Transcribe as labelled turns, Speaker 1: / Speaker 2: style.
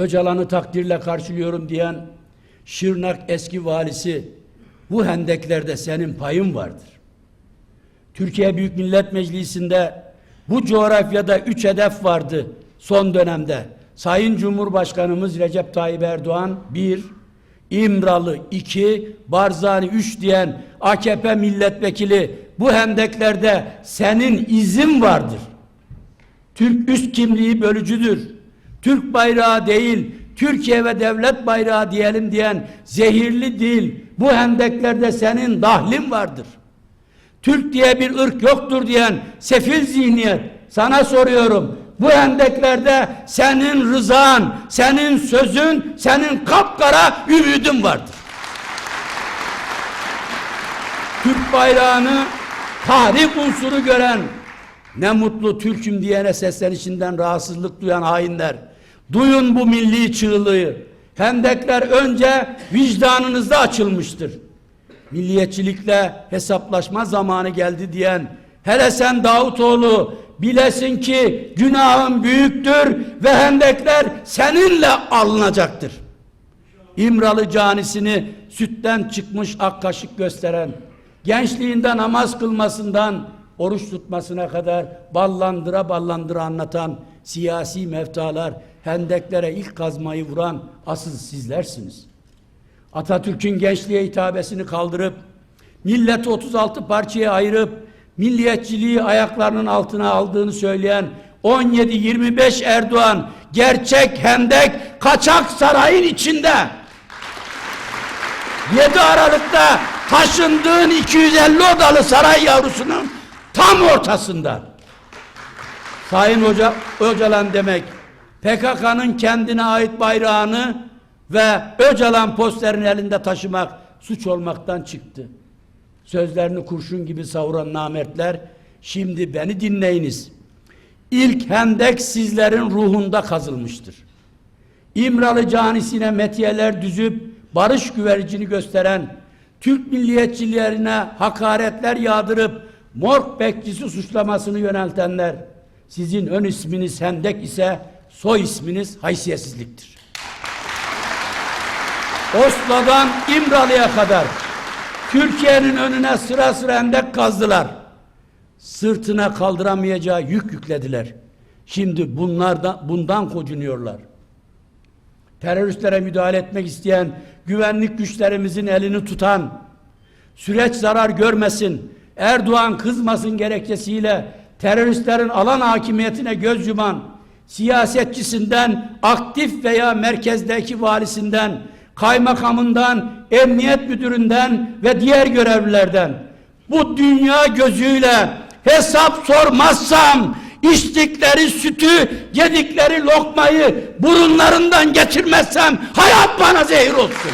Speaker 1: Öcalan'ı takdirle karşılıyorum diyen Şırnak eski valisi bu hendeklerde senin payın vardır. Türkiye Büyük Millet Meclisi'nde bu coğrafyada üç hedef vardı son dönemde. Sayın Cumhurbaşkanımız Recep Tayyip Erdoğan bir, İmralı iki, Barzani üç diyen AKP milletvekili bu hendeklerde senin izin vardır. Türk üst kimliği bölücüdür. Türk bayrağı değil, Türkiye ve devlet bayrağı diyelim diyen zehirli dil bu hendeklerde senin dahlin vardır. Türk diye bir ırk yoktur diyen sefil zihniyet sana soruyorum. Bu hendeklerde senin rızan, senin sözün, senin kapkara ümidin vardır. Türk bayrağını tarih unsuru gören ne mutlu Türk'üm diyene seslenişinden rahatsızlık duyan hainler. Duyun bu milli çığlığı. Hendekler önce vicdanınızda açılmıştır. Milliyetçilikle hesaplaşma zamanı geldi diyen hele sen Davutoğlu bilesin ki günahın büyüktür ve hendekler seninle alınacaktır. İmralı canisini sütten çıkmış ak kaşık gösteren, gençliğinde namaz kılmasından oruç tutmasına kadar ballandıra ballandıra anlatan siyasi meftalar, hendeklere ilk kazmayı vuran asıl sizlersiniz. Atatürk'ün gençliğe hitabesini kaldırıp, milleti 36 parçaya ayırıp, milliyetçiliği ayaklarının altına aldığını söyleyen 17-25 Erdoğan gerçek hendek kaçak sarayın içinde 7 Aralık'ta taşındığın 250 odalı saray yavrusunun tam ortasında. Sayın Hoca, Öcalan demek PKK'nın kendine ait bayrağını ve Öcalan posterini elinde taşımak suç olmaktan çıktı. Sözlerini kurşun gibi savuran namertler şimdi beni dinleyiniz. İlk hendek sizlerin ruhunda kazılmıştır. İmralı canisine metiyeler düzüp barış güvercini gösteren Türk milliyetçilerine hakaretler yağdırıp morg bekçisi suçlamasını yöneltenler sizin ön isminiz hendek ise soy isminiz haysiyetsizliktir. Oslo'dan İmralı'ya kadar Türkiye'nin önüne sıra sıra hendek kazdılar. Sırtına kaldıramayacağı yük yüklediler. Şimdi bunlar da bundan kocunuyorlar. Teröristlere müdahale etmek isteyen güvenlik güçlerimizin elini tutan, süreç zarar görmesin, Erdoğan kızmasın gerekçesiyle teröristlerin alan hakimiyetine göz yuman, siyasetçisinden, aktif veya merkezdeki valisinden, kaymakamından, emniyet müdüründen ve diğer görevlilerden bu dünya gözüyle hesap sormazsam içtikleri sütü, yedikleri lokmayı burunlarından geçirmezsem hayat bana zehir olsun.